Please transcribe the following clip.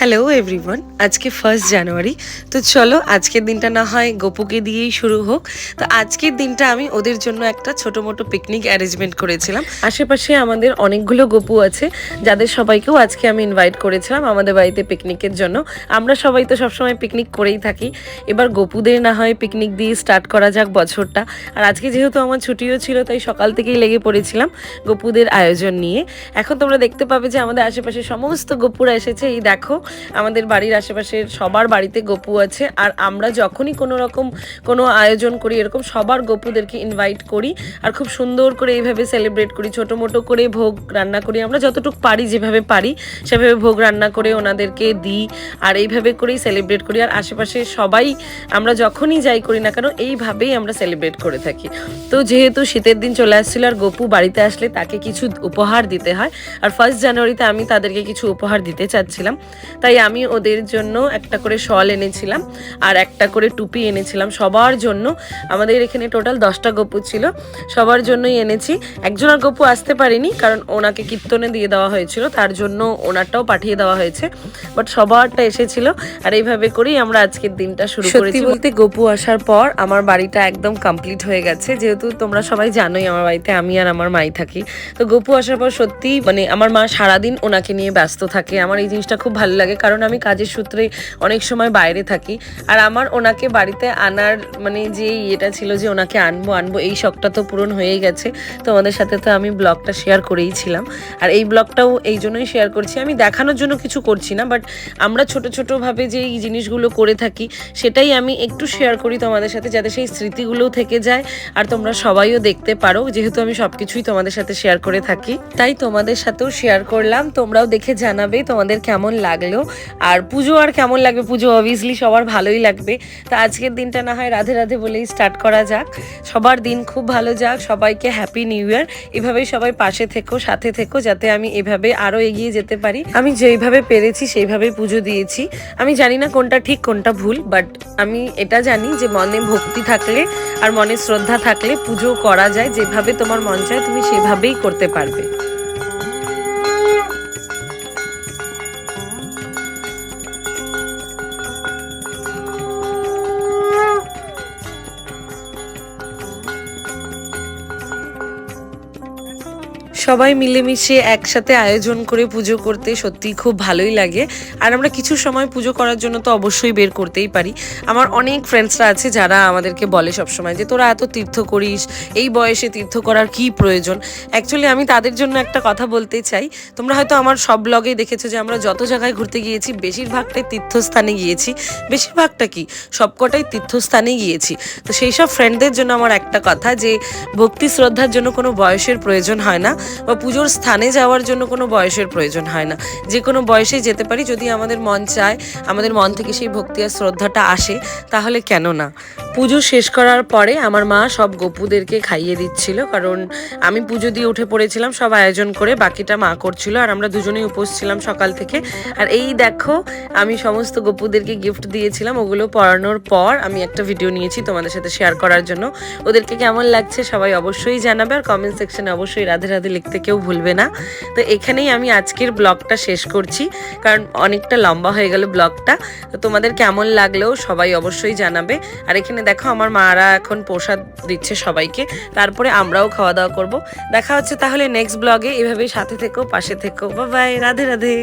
Hello everyone আজকে first January তো চলো আজকের দিনটা না হয় গোপুকে দিয়েই শুরু হোক। তো আজকের দিনটা আমি ওদের জন্য একটা ছোট মোটো পিকনিক অ্যারেঞ্জমেন্ট করেছিলাম। আশেপাশে আমাদের অনেকগুলো গপু আছে, যাদের সবাইকেও আজকে আমি ইনভাইট করেছিলাম আমাদের বাড়িতে পিকনিকের জন্য। আমরা সবাই তো সবসময় পিকনিক করেই থাকি। এবার গপুদের না হয় পিকনিক দিয়ে স্টার্ট করা যাক বছরটা। আর আজকে যেহেতু আমার ছুটিও ছিল, তাই সকাল থেকেই লেগে পড়েছিলাম গপুদের আয়োজন নিয়ে। এখন তোমরা দেখতে পাবে যে আমাদের আশেপাশে সমস্ত গপুরা এসেছে। এই দেখো আমাদের বাড়ির আশেপাশের সবার বাড়িতে গপু আছে, আর আমরা যখনই কোনো রকম কোনো আয়োজন করি, এরকম সবার গপুদেরকে ইনভাইট করি, আর খুব সুন্দর করে এইভাবে সেলিব্রেট করি ছোটো মোটো করে ভোগ রান্না করি, আমরা যতটুকু পারি যেভাবে পারি, সেভাবে ভোগ রান্না করে ওনাদেরকে দিই, আর এইভাবে করেই সেলিব্রেট করি, আর আশেপাশে সবাই আমরা যখনই যাই করি না কেন, এইভাবেই আমরা সেলিব্রেট করে থাকি। তো যেহেতু শীতের দিন চলে আসছিল, আর গপু বাড়িতে আসলে তাকে কিছু উপহার দিতে হয়, আর ফার্স্ট জানুয়ারিতে আমি তাদেরকে কিছু উপহার দিতে চাচ্ছিলাম। তাই আমি ওদের জন্য একটা করে শল এনেছিলাম আর একটা করে টুপি এনেছিলাম। সবার জন্য। আমাদের এখানে টোটাল দশটা গপু ছিল। সবার জন্যই এনেছি। একজন আর গপু আসতে পারেনি কারণ ওনাকে কীর্তনে দিয়ে দেওয়া হয়েছিল। তার জন্য ওনারটাও পাঠিয়ে দেওয়া হয়েছে। বাট সবারটা এসেছিল। আর এইভাবে করেই আমরা আজকের দিনটা শুরু করেছি। বলতে গপু আসার পর আমার বাড়িটা একদম কমপ্লিট হয়ে গেছে। যেহেতু তোমরা সবাই জানোই আমার বাড়িতে আমি আর আমার মাই থাকি। তো গপু আসার পর সত্যি মানে আমার মা সারাদিন ওনাকে নিয়ে ব্যস্ত থাকে। আমার এই জিনিসটা খুব ভালো লাগে। কারণ আমি কাজের সূত্রে অনেক সময় বাইরে থাকি। আর আমার ওনাকে বাড়িতে আনার মানে যে ইয়েটা ছিল যে ওনাকে আনব আনব, এই শখটা তো পূরণ হয়েই গেছে। তোমাদের সাথে তো আমি ব্লগটা শেয়ার করেই ছিলাম। আর এই ব্লগটাও এই জন্যই শেয়ার করছি। আমি দেখানোর জন্য কিছু করছি না বাট আমরা ছোট, ছোটোভাবে যে এই জিনিসগুলো করে থাকি, সেটাই আমি একটু শেয়ার করি তোমাদের সাথে, যাতে সেই স্মৃতিগুলোও থেকে যায়। আর তোমরা সবাইও দেখতে পারো, যেহেতু আমি সব কিছুই তোমাদের সাথে শেয়ার করে থাকি। তাই তোমাদের সাথেও শেয়ার করলাম। তোমরাও দেখে জানাবে তোমাদের কেমন লাগল। আর পুজো আর কেমন লাগবে? পুজো অবভিয়াসলি সবার ভালোই লাগবে। তো আজকের দিনটা না হয় রাধে রাধে বলেই স্টার্ট করা যাক। সবার দিন খুব ভালো যাক। সবাইকে হ্যাপি নিউ ইয়ার এভাবেই সবাই পাশে থেকো, সাথে থেকো, যাতে আমি এভাবে আরও এগিয়ে যেতে পারি। আমি যেইভাবে পেরেছি সেইভাবেই পুজো দিয়েছি। আমি জানি না কোনটা ঠিক, কোনটা ভুল বাট আমি এটা জানি যে মনে ভক্তি থাকলে আর মনে শ্রদ্ধা থাকলে পুজো করা যায়। যেভাবে তোমার মন চায় তুমি সেভাবেই করতে পারবে। সবাই মিলেমিশে একসাথে আয়োজন করে পুজো করতে সত্যি খুব ভালোই লাগে। আর আমরা কিছু সময় পুজো করার জন্য তো অবশ্যই বের করতেই পারি। আমার অনেক ফ্রেন্ডসরা আছে যারা আমাদেরকে বলে সবসময় যে, তোরা এত তীর্থ করিস, এই বয়সে তীর্থ করার কি প্রয়োজন? অ্যাকচুয়ালি আমি তাদের জন্য একটা কথা বলতে চাই। তোমরা হয়তো আমার সব ব্লগেই দেখেছ যে, আমরা যত জায়গায় ঘুরতে গিয়েছি, বেশিরভাগটাই তীর্থস্থানে গিয়েছি। বেশিরভাগটা কি? সবকটাই তীর্থস্থানে গিয়েছি। তো সেই সব ফ্রেন্ডদের জন্য আমার একটা কথা যে, ভক্তি শ্রদ্ধার জন্য কোনো বয়সের প্রয়োজন হয় না। বা পুজোর স্থানে যাওয়ার জন্য কোনো বয়সের প্রয়োজন হয় না। যে কোনো বয়সেই যেতে পারি, যদি আমাদের মন চায়, আমাদের মন থেকে সেই ভক্তি আর শ্রদ্ধাটা আসে, তাহলে কেন না? পুজো শেষ করার পরে আমার মা সব গপুদেরকে খাইয়ে দিচ্ছিল, কারণ আমি পুজো দিয়ে উঠে পড়েছিলাম, সব আয়োজন করে বাকিটা মা করছিল, আর আমরা দুজনেই উপোস ছিলাম সকাল থেকে। আর এই দেখো, আমি সমস্ত গপুদেরকে গিফট দিয়েছিলাম, ওগুলো পড়ানোর পর আমি একটা ভিডিও নিয়েছি তোমাদের সাথে শেয়ার করার জন্য। ওদেরকে কেমন লাগছে সবাই অবশ্যই জানাবে, আর কমেন্ট সেকশনে অবশ্যই রাধে রাধে লিখতে কেউ ভুলবে না। তো এখানেই আমি আজকের ব্লগটা শেষ করছি। কারণ অনেকটা লম্বা হয়ে গেল ব্লগটা। তো তোমাদের কেমন লাগলেও সবাই অবশ্যই জানাবে। আর এখানে দেখো আমার মারা এখন প্রসাদ দিচ্ছে সবাইকে। তারপরে আমরাও খাওয়া দাওয়া করব। দেখা হচ্ছে তাহলে নেক্সট ব্লগে এভাবেই সাথে থেকো, পাশে থেকো। বা বাই রাধে রাধে।